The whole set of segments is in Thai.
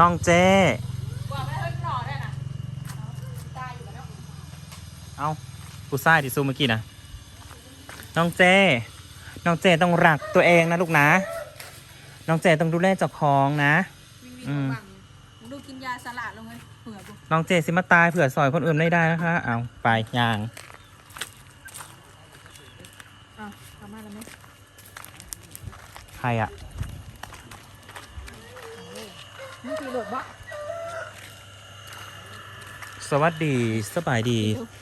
น้องเจบอกไม่เฮ้ยหน่อได้นะตายอยู่แล้วเอากูซ่ายที่ซูเมื่อกี้นะน้องเจน้องเจต้องรักตัวเองนะลูกนะ น้องเจต้องดูแลเจ้าของนะวิ่งวิ่งอืมบังดูกินยาสลัดลงเลยเผื่อกูน้องเจสิมาตายเผื่อซอยคนอื่นไม่ได้นะคะ เอาไปย่างอ้าวทำมาแล้วไหมใครอะ นี่คือโหลดบ่สวัสดีสบายดี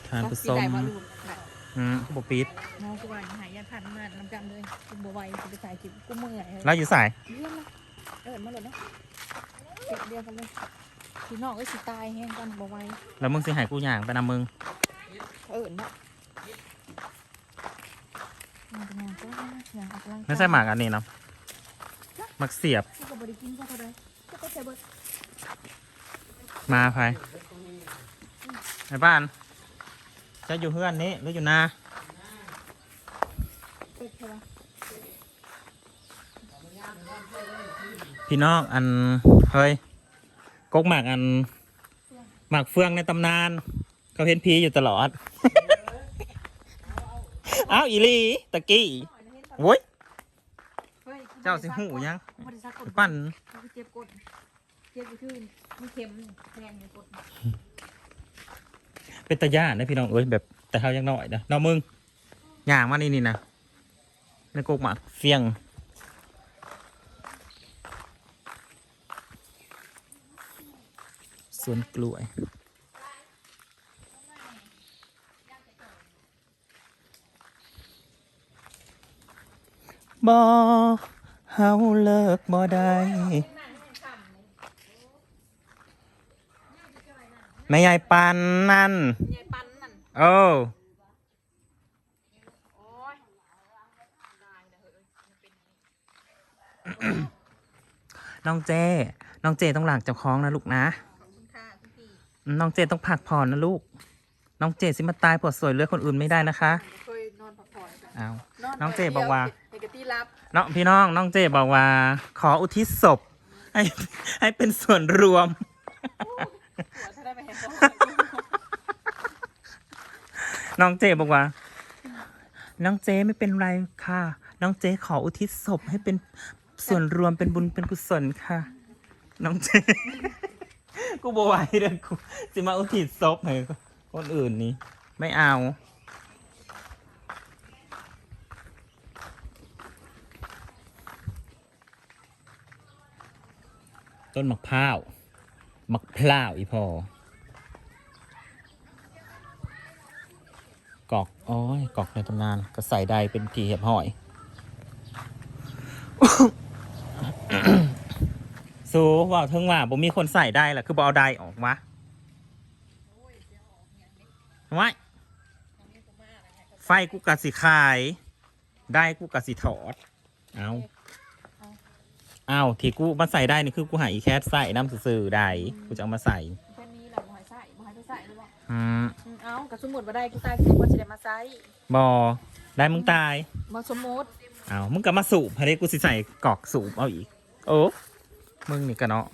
ทานผู้ชมได้มาดูได้อืมบปิดน้องกูว่าหายยาพันมาลำจำเลยกูบ่ไหวกูไปถ่ายคลิปกูเมื่อยเลยเราอยู่สายเยี่ยมเลยเอิดมาเลยเนาะเก็บเดียวกันเลยพี่น้องก็สิตายแห้งกันบ่ไหวแล้วมึงสิใหายกูย่างไปนำมึงเอิดเนาะมันเป็นอย่างก็อย่างออกกำลังกายไม่ใช่หมากอันนี้เนาะหมักเสียบ กูก็บ่ได้กินก็เท่าไรก็ไปใส่เบิด มาไปในบ้าน จะอยู่เพื่อนนี้หรืออยู่นาพี่น้องอันเฮ้ยกกหมากอันหมากเฟืองในตำนานเขาเห็นพีอยู่ตลอด อ้าวอีลีตะกี้โว้ย เฮ้ยเจ้าสิหูยังบ่ได้ซักกดปั้นเขาไปเจ็บกดเจ็บก็คือมีเข็มแทงอยู่กดเป็นตะย่านนะพี่น้องเอ้ยแบบแต่เขายังน้อยนะน้องมึงย่างมานี่นี่นะในกกหมากเฟียงสวนกล้วยบ่เฮาเลิกบ่ได้แม่ยายปันนั่นยายปันนั่นเออโอ้ยได้นะเฮ้ยมันเป็นน้องเจ น้องเจต้องหลักเจ้าของนะลูกนะขอบคุณค่ะคุณพี่น้องเจต้องพักผ่อนนะลูก น้องเจสิมาตายปวดสวยเหลือคนอื่นไม่ได้นะคะ เคยนอนพักผ่อนกันอ้าวนอนน้องเจบอกว่าเอกตีรับ น้องพี่น้องน้องเจบอกว่า ขออุทิศศพ ให้ให้เป็นส่วนรวม น้องเจบอกว่า น้องเจไม่เป็นไรค่ะ น้องเจขออุทิศศพให้เป็นส่วนรวมเป็นบุญเป็นกุศลค่ะ น้องเจ กูบไหวเด้อกูจะมาอุทิศศพให้คนอื่นนี่ไม่เอา ต้นมะพร้าวมะพร้าวอีพอกอกอ้อยกอกในตำนานก็ใส่ใดเป็นทีเห็บหอย สูว่าเทิงว่าผมมีคนใส่ได้แหละคือบเอาใดออกมาไว้ไฟกูกะสิขาย ได้กูกะสิถอด เอา อาที่กูมาใส่ได้นี่คือกูหาอีแคสใส่น้ำสื่อๆได้กูจะเอามาใส่แค่นี้แหละบ่ให้ใส่บ่ให้ไปใส่หรือเปล่าอืมอืมเอ้ากระสมมุดมาได้กูตายคือว่าจะได้มาใส่บอได้มึงตายมาสมมุติเอามึงก็มาสูบพอดีกูสิใส่กรอกสูบเอาอีก โอ้มึงนี่กันเนาะ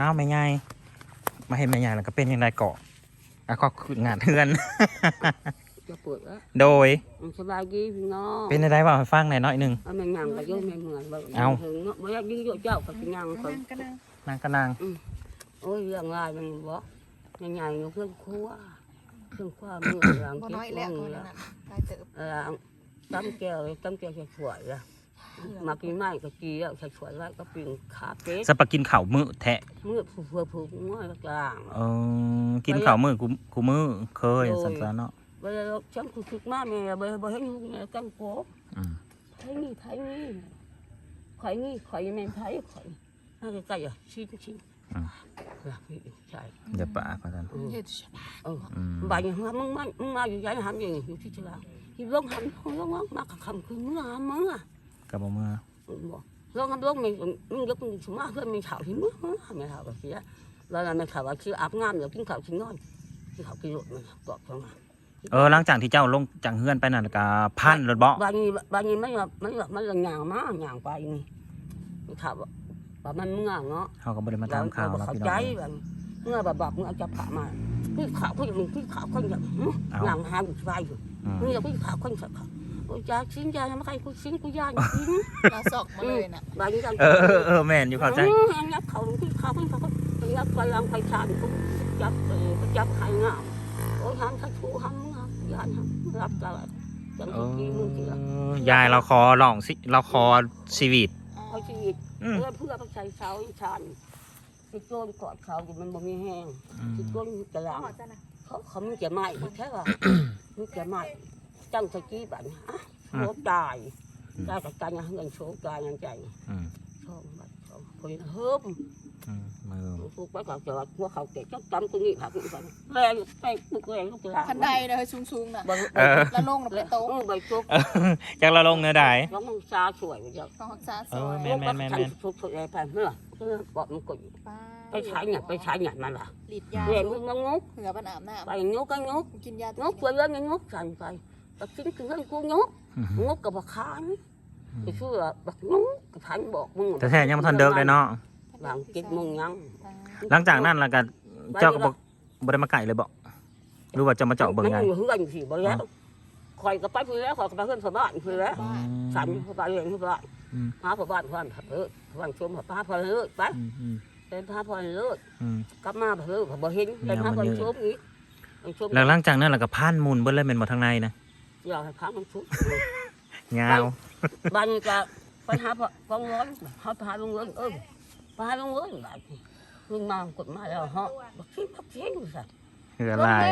อ้าวไม่ไงมาเห็นไม่ไงแล้วก็เป็นยังไงเกาะอะก็คืองานเทือน จะเปิดแล้วโดยมันสบายดีพี่น้องเป็นอะไรบ้างให้ฟังหน่อยหน่อยหนึ่งเอาแม่งยังก็เยอะแม่งเหมือนแบบเอาถึงเนาะไม่อยากยืดเจ้าก็เป็นยังคนนั่งกันนั่งนางกระนางโอ้ยเรื่องง่ายมันบอกยังไงเพื่อนครัวเพื่อนครัวมือหลังบ่เก็บน้อยแล้วมืคอนนั้ละนตายเติบเออตั้มแก้วตั้มแก้วใส่ถ้วยละมากินไม้ก็จีแล้วใส่ถ้วยไว้ก็ปิ้งขาเป็ดสปากินข่าวมือแทะมือผูกเพื่อผูกมือกลางเออกินข่าวมือกูกูมือเคยโดยสันๆเนาะ เวลาฉันคุยมาแม่เบย์เบให้ลูกเนี่ยตั้งโป๊ะอืมไทยนี่ไทยนี่ข่นี่ข่อยยังไม่ไทยข่อยน่าจะใกล้อะชิ้นชิ้นใช่เดี๋ยวปะพอกันเออเฮ็ดเอออืมบ่ายอย่างมึงมามึงมาอยู่ย้ายหันอย่างอยู่ที่ตลาดที่ลงหันลงมาคำคือเมึงหามึงอะกับบ่มือบอกลงหันลง mình mình lúc mình xuống mà mình thảo thì mướt mướt mày thảo cái gì á là là mày thảo là chưa áp ngam rồi kinh thảo chính ngon kinh thảo kinh lụt mày gọt cho mà เออหลังจากที่เจ้าลงจากเฮือนไปนั่นก็พันรถเบาะ bao nhiêu bao nhiêu mấy mấy mấy là nhàng má nhàng bay này ถามว่าว่ามันเมื่อเนาะเขาก็บ่ได้มาตามข่าวเรเนาะเข้าพี่น้ใจองแบบเมื่อแบบบอกเมื่อจะผ่ามาพี่ขาวคนหนึ่งพี่ขาวคนอย่างเอาหลังหางไปอยู่อืมเมื่อพี่ขาวคนสักขาวโอ้ยยาชิ้นยาไม่ใครกูชิ้นกูยาชิ้นเราสอกมาเลยน่ะบางอย่างเออเออเออแม่นอยู่เข้าใจอันนี้เขาพี่ขาวคนเขาไปยับไปยังไปชานกูจับเออจับใครงามโอ้ยหันทัชูหันงามยานรับกันจังเอที่มึงเสียอยายเราคอลองสิเราคอชีวิต เอาชีวิตอืม เพื่อเพื่อไปใช้เสาชานติดโจนกอดเขาอยู่มันบ่มีแห้งอืมติดโจนกระลังหอจ้ะนะเขาเขามีจะใหม่ใช่ป่ะ มีจะใหม่จังสกี้บัดนฮะโชคตายได้กับการยังเงินโชคตายยังใจอืมโชคบัดโชคคนเฮิมอื มมือพวกไปเขาจะว่าพวกเขาเก็บจักจำตรงนี้ครับกันแรงไปปลุกแรงลูกหลานคันใดเลยสูงๆน่ะบ่เออแล้วลงน่ะเลเป็ยนโต๊ะเออใบจุกเออจากเราลงเนื้อได้แล้วมึงซาสวยไปจ้ะของรักษาซเอออยแม่นแม่นแม่นฉัแม่นทุกทุกอะไรไปเพื่อเพื่อบอกมันกดป้าไปใช้เนี่ยไปใช้เนี่ยมันล่ะหลีดยาเรียนมึงงกเผื่อปันอาบน้ไปงกก็งกำกินยางกเพื่อนงกสั่นไปแต่ชิ้นคือเรื่องกูงกอืมงกกับบักขานไปเชื่อบักงกกับพันบอกมึงแต่แท้ยังไม่ทันเดิกเลยเนาะ หลังกินมึงยังหลังจากนั้นแล้วก็เจ้าก็บอกบ่ได้มาไก่เลยบอกหรู้ว่าจะมาเจาะเบิ่งไงมันอยู่เฮือนสิบ่แล้วคอยก็ไปเพื่อแล้วคอยก็ไปเพื่อนพ่อบ้านเพื่อแล้วอืมฉันพ่อบ้านเรียนพ่อบ้านอืมพาพ่อบ้านพ่อบ้านเออพ่อบ้านชมพ่อป้าพ่อเลิศไปอืมอืมเป็นพาพ่อเลิศอืมกลับมาพ่อเลิศพ่อบ่เห็นเป็นพาพ่อชมอีกมันชมแล้วหลังจากนั้นแล้วก็พานมูลเบิ่เลยแม่นบ่ทางในนะอยากให้พามันชุบยาวบ้านนี้ก็ไปหาพ่อพ่อร้อนหาพาลงเงินเออ พาลงเงินบ้านเพิ่งมากดมาแล้วฮะบักชิ้นบักชิ้นสัตว์เหือลาย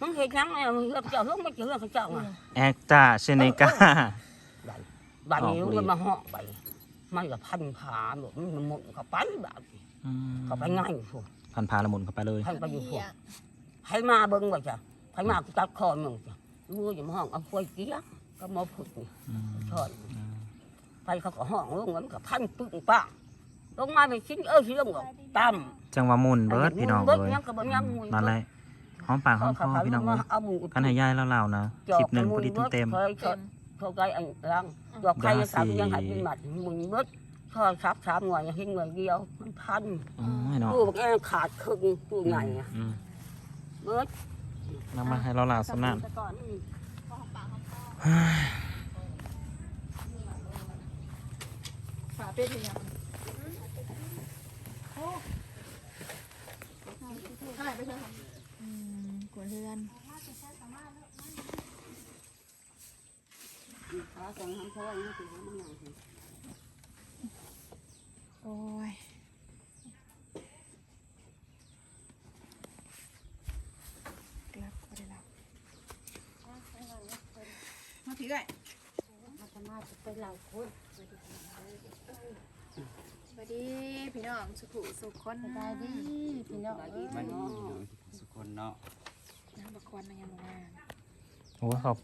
มึงเห็นยังไงมึงเลือกเจ้าเลือกไม่เจอเลือกเจ้าอะแอคตาเชเนกาบ้านนี้มันมาเหาะไปมันก็พันผาหมดมันหมดเข้าไปแบบเข้าไปง่ายพวกพันพาละมุนเข้าไปเลยพันไปอยู่พวกให้มาเบิ่งว่าจ้ะให้มาตัดคอมึงจ้ะรู้อย่ามาห้องเอาควยเกี้ยก็มาผุดนี่อืมทอดไปเขาก็ห้องลงมันก็พันปึ้งป้า ลงมาไปชิ้นเออชิ้นลงก็ตั้มจังหวะมุนเบิดพี่น้องเบิดเลยยังก็บ่ยังมุยนั่นแหละหอมปากหอมคอพี่น้องเลยเอาหมูกันให้ยายเล่าๆนะคลิปหนึ่งพอดีเต็มเคยเต็มเขาไกอันรังดอกไข่สามยังหัดเป็นหมัดมึงเบิดทอดซับสามหน่วยเห็นหน่วยเดียวมันพันๆอืมให้เนาะตู้บักแอนขาดครึ่งตู้ใหญ่อะอืมเบิดนำมาให้เราเล่าสำนักแต่ก่อนฝาเป็ดเป็นยังใช่ไม่ใช่ค่ะอืม กวนเพื่อนขาสองทำพ่อนี่คือมันหนังโอ้ยกลับก็ได้รับมาถือไอ้มาทำมาจะไปเหล่าคน วัสดีพี่น้องสุขุสุขคนสบายดีพี่น้องเอ้ยมันเนาะสุคนเนาะน้ำบักควันนะยังบ่มาโอ้ยครับ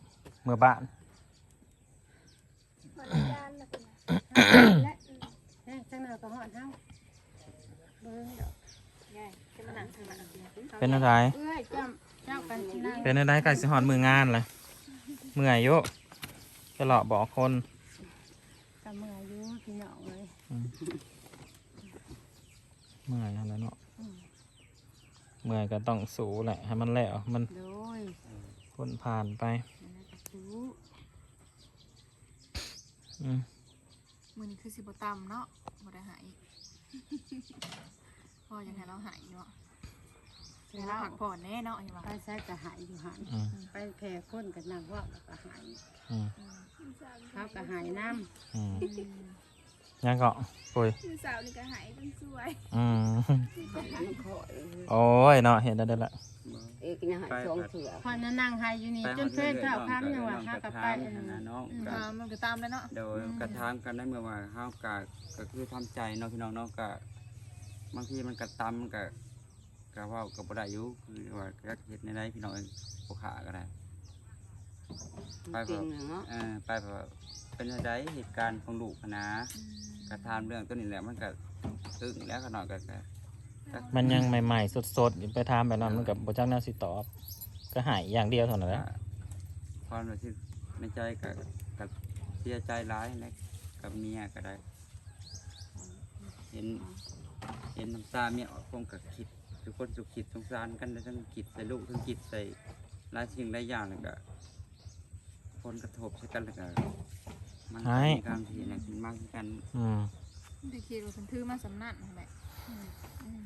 เมื่อบ้านแห้งจังเลยก็หอดเฮาเบิ่งดอกง่ายจะมานั่งทางหลังเป็นอะไรเอ้ยเจ้าเจ้ากันที่นั่งเป็นอะไรไก่สิหอนมืองานเลยเมื่อยอยุจะหลอกบอกคนกับเมื่ออายุพี่น้องเลย เมื่อยอะไรเนาะเมื่อยก็ต้องสู้แหละให้มันแล้วมันโดยพ้นผ่านไปสู้อืมมือนี้คือสิบตำเนาะบ่ได้หายพอยังไงเราหายเนาะให้เราพักผ่อนแน่เนาะไอ้ว่าไปใช้กระหายอยู่หันอืมไปแผ่คนกับนางว่าแล้วกระหายอืมเขากระหายน้อืม ยังก็ปุยคือสาวนี่ก็หายเป็นสวยอืมมันขอโอ้ยเนาะเห็นได้ได้ละเอ้ยกินอาหารช่องเสือำพอนั่นนางหายอยู่นี่จนเพื่อนข้าวค้ำยังว่าข้าวกับไปเออน้องอืมก็ตามมันก็ตามเลยเนาะโดยกระทามกันได้เมื่อว่าข้าวกะก็คือทำใจเนาะพี่น้องเนาะก็บางทีมันกระตำมันก็ก็เว่ากับบ่ได้อยู่คือว่าก็เฮ็ดในใดพี่น้องเองบ่ขาก็ได้ไปจริเถงอะเนาะเออไปแบบ เป็นอะไรเหตุการณ์ของลูกหั้นนะกระทามเรื่องตัวนี้แหละมันก็ตึงแล้วขนาดก็ก็มันยังใหม่ ๆ สดๆ ไปทำแบบนั้นมันกับโปรจักแนวสิตอบ ก็หายอย่างเดียวเท่านั้นแหละความรู้สึกในใจก็ก็เสียใจร้ายนะกับเมียก็ได้ เห็น เห็นน้ำตาเมียออกคงกับคิดทุกคนสุขคิดสงสารกันแล้วทั้งคิดใส่ลูกทั้งคิดใส่หลายสิ่งหลายอย่างแล้วก็ผลกระทบใส่กันแล้วก็ มันก็มีการที่เนี่ยขึ้นมากขึ้นกันอืมที่คิดว่าฉันถือมาสำนักนั่นแหละอืม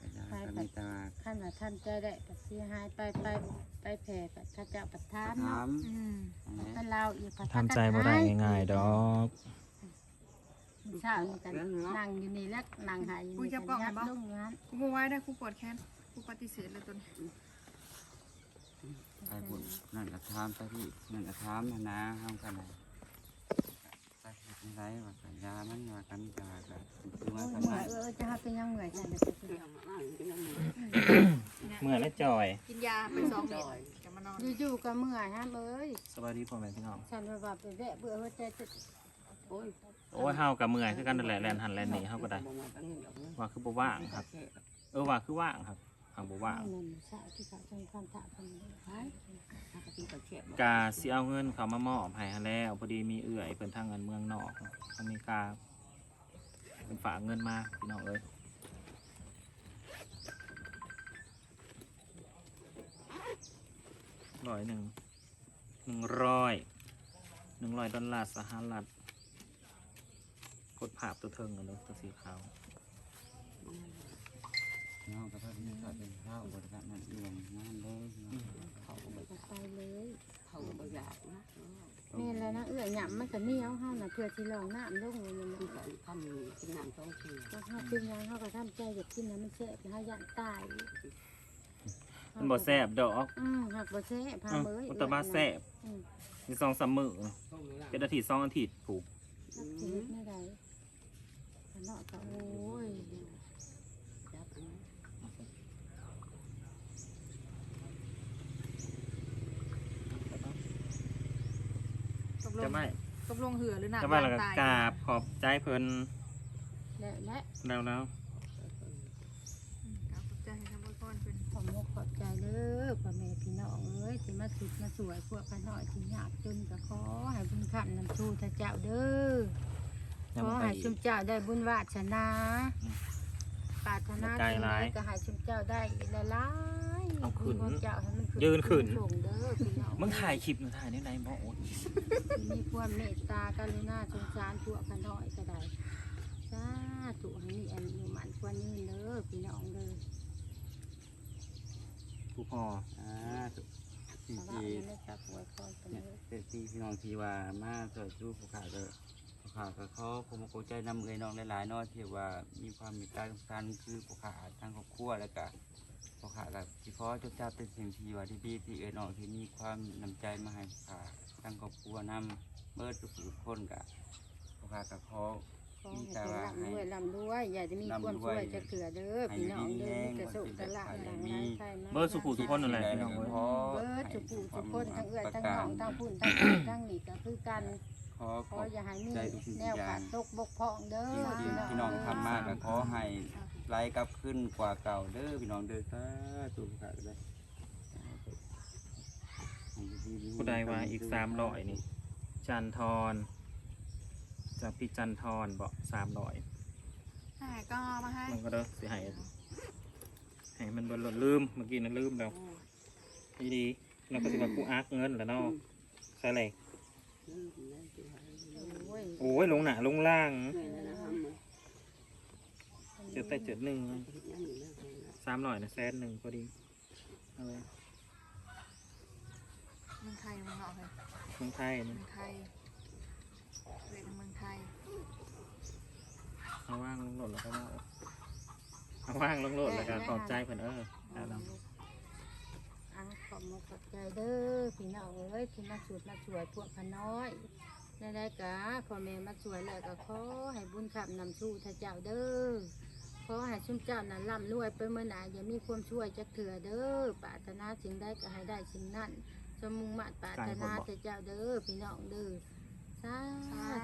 ก็อยากจะมีแตว่าท่านน่ะท่านใจได้ปัดเสียหายไปไปไปแผ่ปัดข้าเจ้าปัดทานถาเนาะมอืมถ้าเราอีกปัดทำใจบ่ได้ง่ายๆดอกเช้านี่กันนั่งอยู่นี่แล้วนั่งหายอยู่นี่กันยัดลงอยู่นั้นกูบ่ไหว้ได้กูปวดแขนกูปฏิเสธเลยตัวนี้ไปบุญนั่นก็ถามไปที่นั่นก็ถามนะนะห้ามกันนะไปเฮ็ดจั่ง ไรว่ากันยามันว่ากันกาก็คือโอ้ว่ายกันเหนื่มาอยเออจะหาเป็นยังเหนื่อยจังเลยเมื่อยและจอย กินยาไปสองเม็ดจะมานอนอยู่ๆก็เมื่อยฮะเอ้ยสวัสดีพ่อแม่พี่น้อง ฉันว่าว่าไปแวะเบื่อหัวใจจะโอ้ยโอ้ยเฮากับเมื่อยคือกันนั่นแหละแลนหันแลนหนีเฮาก็ได้ ว่าคือบ่ว่างครับ เออว่าคือว่างครับ หางบ่ว่างนั่นสาวที่เขาจังความถามคนนี้กาสิเอาเงินเขามามอบให้หั้นแล้วพอดีมีเอื่อยเพิ่นทางเงินเมืองนอกอเมริกาเพิ่นฝากเงินมาพี่น้องเอ้ยร้อยหนึ่งหนึ่งร้อยหนึ่งร้อยดอลลาร์สหรัฐกดภาพตัวเทิงกันเลยตัวสีขาวเนาะก็ถ้ามีข้าวเป็นข้าวบริการนั่นเองงานเลยเขาก็บ่ก็ไปเลยเขาบ่อยากนะแม่แล้วนะเอื้อยหยำมันก็เหนียวเฮาน่ะเพื่อที่รองน้ำลงเลยมันที่เขาทำกินน้ำต้องกินก็เฮาเป็นหยังเฮาก็ทำใจอยากกินนะมันแซ่บเฮายันตายมันบ่แซ่บดอกอืมหักบ่แซ่บพาอืมเอ้ยอุตบาแซ่บอืมมีสองสามมือเป็นอาทิตย์สองอาทิตย์ผูกนักชีวิตไม่ได้ขนาดก็โอ้ย จับนะ ตกลจะงไม่ตกลงเหือหรือหนักจะไม่แล้วก็ตายกราบขอบใจเพิ่นและและแล้วแล้วอืมกราบขอบใจให้ทำบุญก่อนเป็นขอมกขอบใจเด้อพ่อแม่พี่น้องเอ้ยที่มาสุดมาสวยพวกข้าน้อยที่ยากจนก็ขอให้บุญคำนำชูท่าเจ้าเด้อยัขงอบ่ไปให้อีชุกมเจ้าได้บุญวาสนาอืมปรารถนาใจสิ่งใดร้ายก็ให้ชุมเจ้าได้ละลายเอาขึ้นบุญของเจ้าให้มันขึ้นยืนขึ้นสูงเด้อพี่น้อง มึงถ่ายคลิปมึงถ่ายในไหนบ่โอดมีความเมตตากรุณาสงสารพวกข้าน้อยก็ได้สาธุให้มีอันอยู่หมันกว่านี้เด้อพี่น้องเด้อผู้พ่ออ่าสิ่งเพราะว่าที่มันไม่จับไว้ก่อนเป็นเนี่ยเด้อเป็นที่พี่น้องที่ว่ามาสวยสู้ผู้ขาก็ผู้ขาก็เขาผมก็ใจนำเอ้ยน้องหลายๆเนาะที่ว่ามีความมีการสงสารคือผู้ขาทางครอบครัวแล้วก็ ผู้ขากับที่พ่อจ้าเจ้าเป็นสิ่งที่ว่าที่ดีที่เอ้ยน้องที่มีความน้ำใจมาให้ผู้ขาทางครอบครัวนำเบิดทุกๆคนก็ผู้ขาก็ขอขอให้เป็นลำด้วยลำด้วยอย่าจะมีความช่วยจะเกลือเด้อพี่น้องเด้อมีแต่สุขแต่ละหลังไรใช่ไหมเบอร์สุขุทุกคนนั่นแหละพี่น้องเอ้ยขอเบิดทุกผู้ทุกคนทั้งเอื้อยทั้งน้องทั้งพุ่นทั้งพี่ทั้งหนีก็คือกัน ขอขขอออย่าให้มีใจทุกสิ่งแนวอย่าขาดตกบกพร่องเด้อสิ่งที่พี่น้องทำมากก็ขอให้ ไล่กลับขึ้นกว่าเก่าเด้อพี่น้องเด้อสาธุค่ะเลยผู้ใดว่าอีกสามร้อยนี่ จันทรจากพี่จันทรบอกสามร้อยใช่ก็เอามาให้มันก็เด้อสิให้ให้มันบนหล่นลืมเมื่อกี้นะลืมแล้วดีดีเราก็สิมากูอักเงินแล้วเนาะใช่เลยโอ้ยโอ้ยลงหนาลงล่าง เหนื่อยแล้วนะครับ เจอแต่เจอหนึ่งสามร้อยนะแสนหนึ่งพอดีเอาไว้เมืองไทยเมืองนอกเลยเมืองไทยเมืนะองไทยเรียนเมืองไทยเอาว่างลงโหลดแล้วก็เอาเอาว่างลงโหลดแล้วก็ขอบใจเพิ่นเออเอาแล้วอะขอบมกขอบใจเด้อพี่น้องเอ้ยที่มาสุดมาสวยพวกขน้อยได้ได้กะขอแม่มาสวยแล้วก็ขอให้บุญขับนำสู้ท่าเจ้าเด้อ ขอให้ชุ่มเจ้านั้นร่ำรวยไปเมื่อไหร่อย่ามีความช่วยจะเถื่อเด้อปรารถนาสิ่งใดก็ให้ได้สิ่งนั้นสมมุงมาตรปรารถนาแต่เจ้าเด้อพี่น้องเด้อสา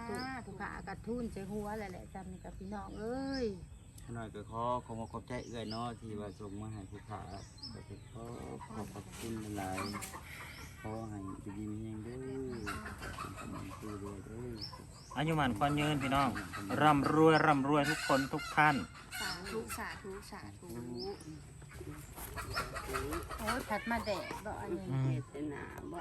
ธุผู้ขากระทุนใจหัวแหละแหละจำกับพี่น้องเอ้ยหน่อยก็ขอขอมาขอบใจเอื้อยเนาะที่ว่าส่งมาให้ผู้ขาก็ขอขอบคุณหลาย ขอให้อยู่ดีมีแรงเด้อเป็นกำลังใจเด้อเด้ออายุหมันควันยืนพี่น้องร่ำรวยร่ำรวยทุกคนทุกท่าน สาธุสาธุสาธุโอ้ยผัดมาแดดบ่อันนี้อืมเจตนาบ่